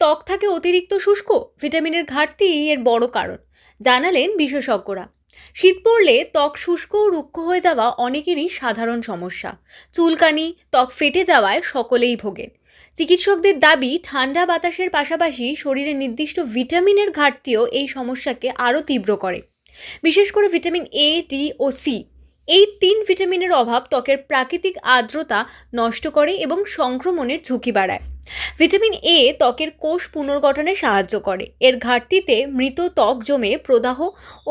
ত্বক থাকে অতিরিক্ত শুষ্ক, ভিটামিনের ঘাটতি এর বড় কারণ, জানালেন বিশেষজ্ঞরা। শীত পড়লে ত্বক শুষ্ক ও রুক্ষ হয়ে যাওয়া অনেকেরই সাধারণ সমস্যা। চুলকানি, ত্বক ফেটে যাওয়ায় সকলেই ভোগেন চিকিৎসকদের দাবি, ঠান্ডা বাতাসের পাশাপাশি শরীরে নির্দিষ্ট ভিটামিনের ঘাটতিও এই সমস্যাকে আরও তীব্র করে। বিশেষ করে ভিটামিন এ ডি ও সি এই তিন ভিটামিনের অভাব ত্বকের প্রাকৃতিক আর্দ্রতা নষ্ট করে এবং সংক্রমণের ঝুঁকি বাড়ায়। ভিটামিন এ ত্বকের কোষ পুনর্গঠনে সাহায্য করে। এর ঘাটতিতে মৃত ত্বক জমে প্রদাহ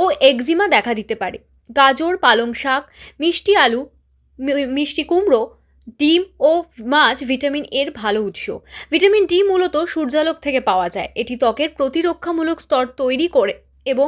ও একজিমা দেখা দিতে পারে। গাজর, পালং শাক, মিষ্টি আলু মিষ্টি কুমড়ো, ডিম ও মাছ ভিটামিন এর ভালো উৎস। ভিটামিন ডি মূলত সূর্যালোক থেকে পাওয়া যায়। এটি ত্বকের প্রতিরক্ষামূলক স্তর তৈরি করে এবং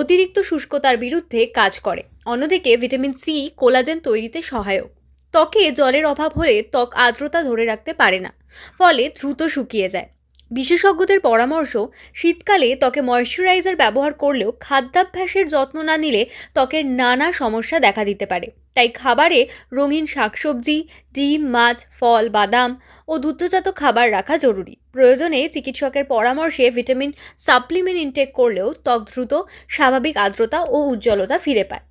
অতিরিক্ত শুষ্কতার বিরুদ্ধে কাজ করে। অন্যদিকে ভিটামিন সি কোলাজেন তৈরিতে সহায়ক। ত্বকে জলের অভাব হলে ত্বক আর্দ্রতা ধরে রাখতে পারে না, ফলে দ্রুত শুকিয়ে যায়। বিশেষজ্ঞদের পরামর্শ, শীতকালে ত্বকে ময়শ্চারাইজার ব্যবহার করলেও খাদ্যাভ্যাসের যত্ন না নিলে ত্বকের নানা সমস্যা দেখা দিতে পারে। তাই খাবারে রঙিন শাকসবজি, ডিম, মাছ, ফল, বাদাম ও দুগ্ধজাত খাবার রাখা জরুরি। প্রয়োজনে চিকিৎসকের পরামর্শে ভিটামিন সাপ্লিমেন্ট ইনটেক করলেও ত্বক দ্রুত, স্বাভাবিক আর্দ্রতা ও উজ্জ্বলতা ফিরে পায়।